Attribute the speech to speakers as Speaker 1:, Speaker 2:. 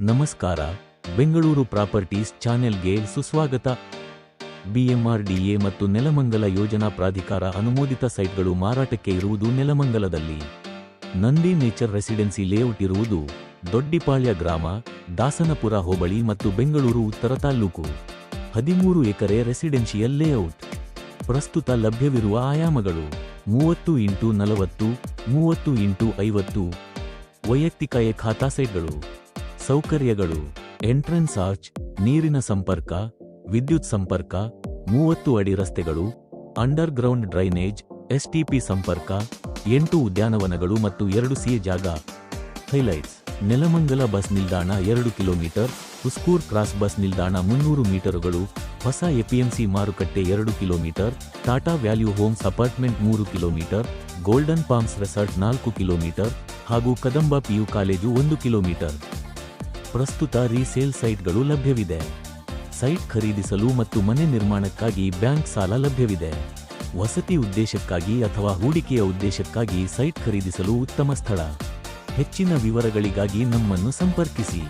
Speaker 1: ನಮಸ್ಕಾರ, ಬೆಂಗಳೂರು ಪ್ರಾಪರ್ಟೀಸ್ ಚಾನೆಲ್ಗೆ ಸುಸ್ವಾಗತ. ಬಿಎಂಆರ್ಡಿಎ ಮತ್ತು ನೆಲಮಂಗಲ ಯೋಜನಾ ಪ್ರಾಧಿಕಾರ ಅನುಮೋದಿತ ಸೈಟ್ಗಳು ಮಾರಾಟಕ್ಕೆ ಇರುವುದು ನೆಲಮಂಗಲದಲ್ಲಿ. ನಂದಿ ನೇಚರ್ ರೆಸಿಡೆನ್ಸಿ ಲೇಔಟ್ ಇರುವುದು ದೊಡ್ಡಿಪಾಳ್ಯ ಗ್ರಾಮ, ದಾಸನಪುರ ಹೋಬಳಿ ಮತ್ತು ಬೆಂಗಳೂರು ಉತ್ತರ ತಾಲ್ಲೂಕು. ಹದಿಮೂರು ಎಕರೆ ರೆಸಿಡೆನ್ಷಿಯಲ್ ಲೇಔಟ್. ಪ್ರಸ್ತುತ ಲಭ್ಯವಿರುವ ಆಯಾಮಗಳು ಮೂವತ್ತು ಇಂಟು ನಲವತ್ತು, ಮೂವತ್ತು ಇಂಟು ಐವತ್ತು. ವೈಯಕ್ತಿಕ ಖಾತಾ ಸೈಟ್ಗಳು. ಸೌಕರ್ಯಗಳು, ಎಂಟ್ರೆನ್ಸ್ ಆರ್ಚ್, ನೀರಿನ ಸಂಪರ್ಕ, ವಿದ್ಯುತ್ ಸಂಪರ್ಕ, ಮೂವತ್ತು ಅಡಿ ರಸ್ತೆಗಳು ಅಂಡರ್ ಗ್ರೌಂಡ್ ಡ್ರೈನೇಜ್, ಎಸ್ಟಿಪಿ ಸಂಪರ್ಕ, ಎಂಟು ಉದ್ಯಾನವನಗಳು ಮತ್ತು ಎರಡು ಸಿ ಜಾಗ. ಹೈಲೈಟ್ಸ್, ನೆಲಮಂಗಲ ಬಸ್ ನಿಲ್ದಾಣ ಎರಡು ಕಿಲೋಮೀಟರ್ ಹುಸ್ಕೂರ್ ಕ್ರಾಸ್ ಬಸ್ ನಿಲ್ದಾಣ ಮುನ್ನೂರು ಮೀಟರುಗಳು, ಹೊಸ ಎಪಿಎಂಸಿ ಮಾರುಕಟ್ಟೆ ಎರಡು kilometre, Tata Value Homes apartment ಮೂರು ಕಿಲೋಮೀಟರ್, ಗೋಲ್ಡನ್ ಪಾಮ್ಸ್ ರೆಸಾರ್ಟ್ ನಾಲ್ಕು ಕಿಲೋಮೀಟರ್ ಹಾಗೂ ಕದಂಬ ಪಿಯು ಕಾಲೇಜು ಒಂದು ಕಿಲೋಮೀಟರ್. ಪ್ರಸ್ತುತ ರೀಸೇಲ್ ಸೈಟ್ಗಳು ಲಭ್ಯವಿದೆ. ಸೈಟ್ ಖರೀದಿಸಲು ಮತ್ತು ಮನೆ ನಿರ್ಮಾಣಕ್ಕಾಗಿ ಬ್ಯಾಂಕ್ ಸಾಲ ಲಭ್ಯವಿದೆ. ವಸತಿ ಉದ್ದೇಶಕ್ಕಾಗಿ ಅಥವಾ ಹೂಡಿಕೆಯ ಉದ್ದೇಶಕ್ಕಾಗಿ ಸೈಟ್ ಖರೀದಿಸಲು ಉತ್ತಮ ಸ್ಥಳ. ಹೆಚ್ಚಿನ ವಿವರಗಳಿಗಾಗಿ ನಮ್ಮನ್ನು ಸಂಪರ್ಕಿಸಿ.